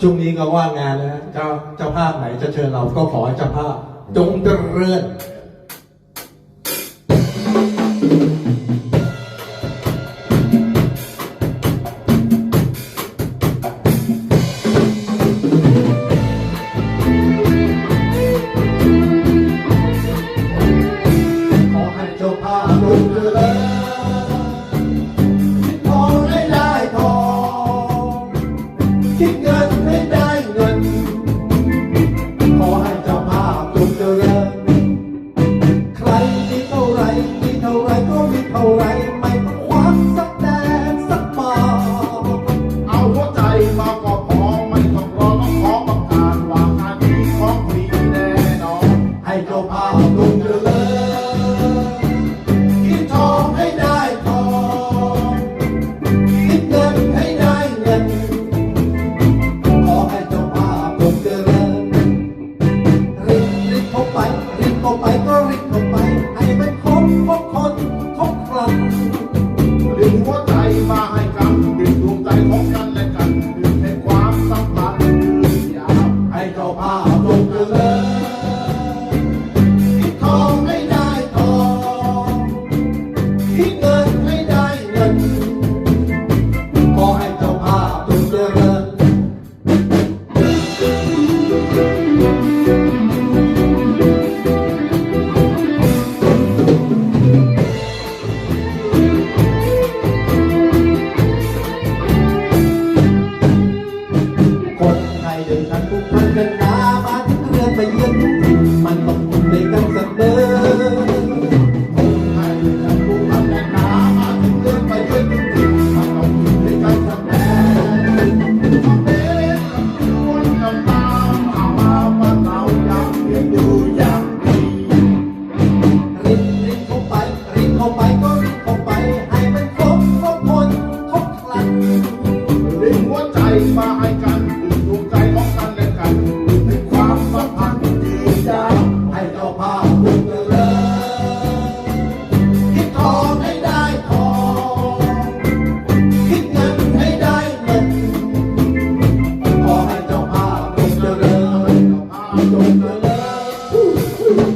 ช่วงนี้ก็ว่างงานแล้วเจ้าเจ้าภาพไหนจะเชิญเราก็ขอเจ้าภาพ จงเจริญขอให้เจ้าภาพจงเจริญ Keep Chicken and Bình. so my love.